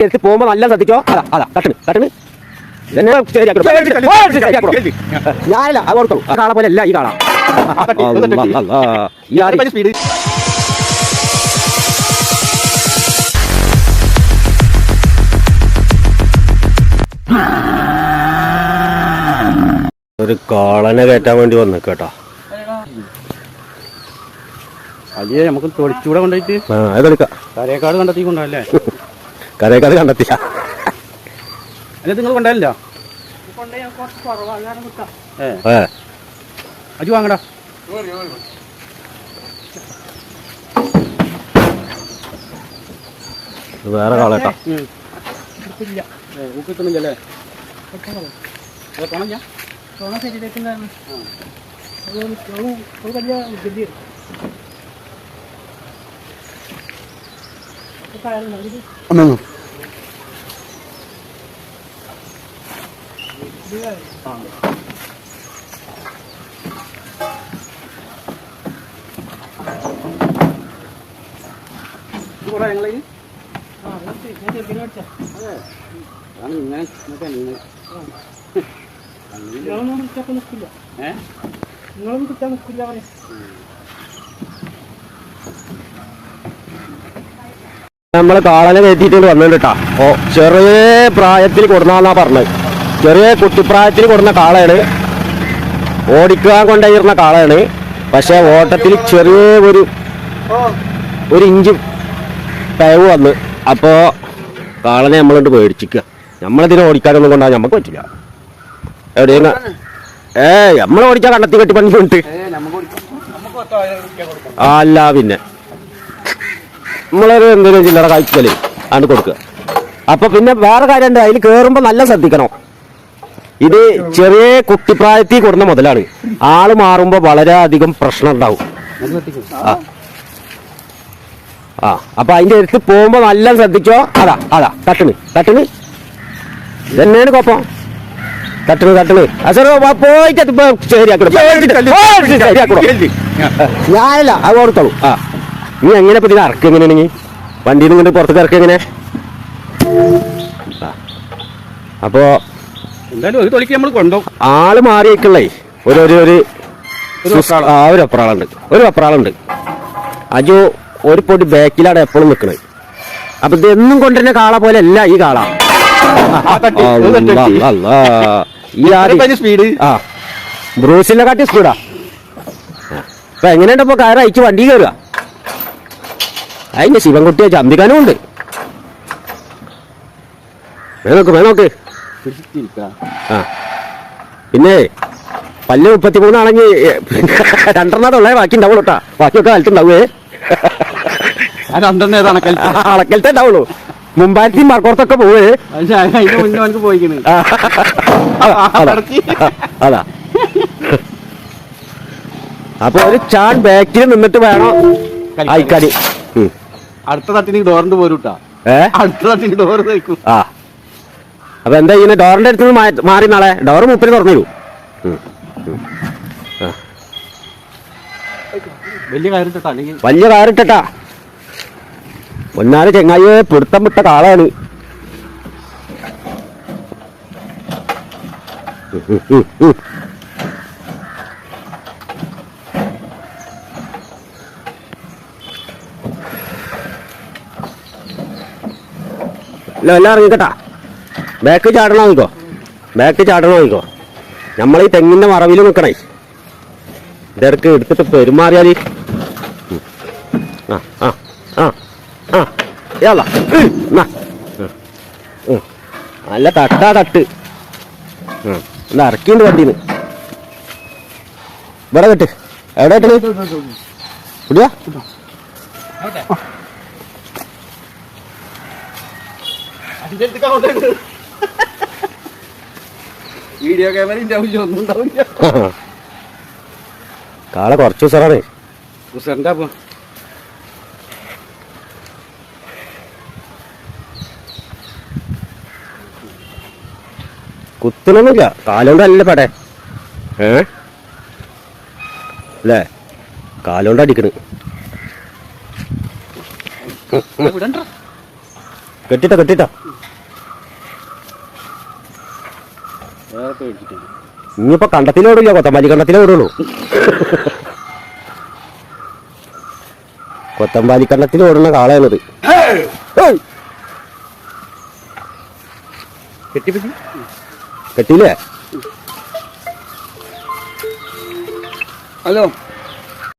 എടുത്ത് പോകുമ്പോ നല്ല ശ്രദ്ധിച്ചോ? അതാ അതാ തട്ടണ് തട്ടണ് ഞാനല്ല അത് കൊടുത്തോളൂ ആ കാള പോലെ അല്ല ഈ കാള ഒരു കാളനെ കയറ്റാൻ വേണ്ടി വന്നു കേട്ടോ. അല്ലേ നമുക്ക് തൊളിച്ചൂടെ കൊണ്ടുപോയിട്ട് ആ അത് കളിക്കാം കരയേക്കാട് കണ്ടെത്തി അത് കരയൊക്കെ കണ്ടെത്തിയ. അല്ല നിങ്ങൾ കൊണ്ടുപോയില്ല ഏ. ഏ. അജു വാങ്ങടാ. ഇത് വേറെ കാളേട്ടാ കിട്ടുന്നില്ലല്ലേ? ഞാൻ. ഇങ്ങനെ ഇങ്ങനത്തെ നിങ്ങൾ ഏ നിങ്ങളൊന്നും കിട്ടാൻ നിൽക്കില്ല അവനെ നമ്മൾ കാളനെ കയറ്റിയിട്ട് വന്നിട്ടുണ്ട് കേട്ടാ. ഓ ചെറിയ പ്രായത്തിൽ കൊടുന്നാന്നാ പറഞ്ഞത്. ചെറിയ കുട്ടിപ്രായത്തിൽ കൊടുന്ന കാളയാണ്. ഓടിക്കാൻ കൊണ്ടുവരുന്ന കാളയാണ്. പക്ഷെ ഓട്ടത്തിൽ ചെറിയ ഒരു ഒരു ഇഞ്ച് പിഴവ് വന്ന്. അപ്പോൾ കാളനെ നമ്മളുണ്ട് പേടിച്ചിക്കുക. നമ്മളതിനെ ഓടിക്കാനൊന്നും കൊണ്ടാ നമുക്ക് പറ്റില്ല. എവിടെയെന്ന് ഏ നമ്മൾ ഓടിച്ചാൽ കണ്ടെത്തി കെട്ടി ആ അല്ല പിന്നെ. നമ്മളൊരു എന്തെങ്കിലും ചില്ലറ കാഴ്ചകളിൽ ആണ് കൊടുക്കുക. അപ്പൊ പിന്നെ വേറെ കാര്യമുണ്ട്. അതിൽ കേറുമ്പോ നല്ല ശ്രദ്ധിക്കണം. ഇത് ചെറിയ കുട്ടിപ്രായത്തിൽ കൊടുന്ന മുതലാണ്. ആൾ മാറുമ്പോ വളരെയധികം പ്രശ്നം ഉണ്ടാവും. ആ. അപ്പൊ അതിന്റെ അടുത്ത് പോകുമ്പോ നല്ല ശ്രദ്ധിച്ചോ? അതാ അതാ. തട്ടണ് തട്ടണ് ഇതന്നെയാണ് കുഴപ്പം തട്ടണ് തട്ടണ് അസറോ പോയിട്ട് ശരിയാക്കണം. ഞാനല്ല അത് ഓർത്തോളൂ. ആ. നീ എങ്ങനെ ഇപ്പൊ ഇതിനെ ഇറക്കുക എങ്ങനെയാണെങ്കിൽ വണ്ടിയിൽ നിന്ന് പുറത്തേക്ക് ഇറക്കുക എങ്ങനെ. അപ്പോ എന്തായാലും ഒരു തൊളിക്ക് നമ്മൾ കൊണ്ടോ ആൾ മാറിയേക്കുള്ളേ. ഒരു ഒരു ഒരു. ആ ഒരു അപ്രാളുണ്ട്. ഒരു അപ്രാളുണ്ട്. അജു ഒരു പൊടി ബാക്കിലാണ് എപ്പോഴും നിൽക്കുന്നത് അപ്പൊ ഇതെന്നും കൊണ്ടുവരുന്ന കാള പോലെ അല്ല ഈ കാള. സ്പീഡ് ആ. ബ്രൂസിനെ കാട്ടി സ്പീഡാ അപ്പൊ എങ്ങനെയുണ്ട് ഇപ്പൊ കയറി അയച്ച് വണ്ടി കയറുക? അതിന്റെ ശിവൻകുട്ടിയെ ചന്തിക്കാനും ഉണ്ട്. വേണോക്ക് വേണോക്ക് പിന്നെ പല്ല് മുപ്പത്തിമൂന്നാണെങ്കിൽ രണ്ടെണ്ണത്തുള്ളേ ബാക്കി ഉണ്ടാവുള്ളൂ കേട്ടാ ബാക്കിയൊക്കെ കാലത്തുണ്ടാവേ രണ്ടെണ്ണം ഏതാണ് അളക്കലത്തെ ഉണ്ടാവുള്ളൂ. മുമ്പായിരത്തി മറക്കോർത്തൊക്കെ പോവേ. പോയിക്കണ്. അതാ. അപ്പൊ ഒരു ചാൻ ബാക്കിൽ നിന്നിട്ട് വേണം? ആയിക്കാടി അടുത്ത തട്ടിന് ഡോറിന്റെ പോരൂട്ടാ. ഏ? അടുത്ത തട്ടിന് ഡോറ് തയ്ക്കും ആ. അപ്പൊ എന്താ ചെയ്യുന്നത് ഡോറിന്റെ അടുത്ത് നിന്ന് മാറി നാളെ. ഡോർ മുപ്പിന് തുറന്നു തരൂ. വലിയ കാറിട്ടാ വലിയ പൊന്നാൽ ചെങ്ങായിയെ പിടുത്തം വിട്ട കാളാണ് എല്ലാം ഇറങ്ങിക്കട്ടാ. ബാക്ക് ചാടണം നോക്കോ ബാക്ക് ചാടണോ നോക്കോ ഈ തെങ്ങിന്റെ മറവിൽ നിൽക്കണേ ഇതൊക്കെ എടുത്തിട്ട് പെരുമാറിയാൽ ആ ആ ആ ആ. ഉം. നല്ല തട്ടാ തട്ട് എന്താ എന്നാ ഇറക്കിണ്ട് വണ്ടീന്ന് ഇവിടെ കെട്ട് എവിടെ കെട്ടണ് കുടിയാ വീഡിയോ ക്യാമറ ആവശ്യം ഒന്നും ഉണ്ടാവില്ല കാളെ കുറച്ച് അപ്പൊ. കുത്തണൊന്നുമില്ല. കാലുകൊണ്ട് അല്ല പടേ. ഏ? അല്ലേ? കാലുകൊണ്ട് അടിക്കണ്. കെട്ടിട്ടോ കെട്ടിട്ടോ. വേറെ കണ്ടത്തിനെ ഇനിയിപ്പോ കണ്ടത്തിലോടില്ല കൊത്തമ്പാലി കണ്ടത്തിലേ ഓടുള്ളൂ. കൊത്തമ്പാലി കണ്ടത്തിൽ ഓടുന്ന കാളയാണിത്! കെട്ടിയില്ലേ? ഹലോ.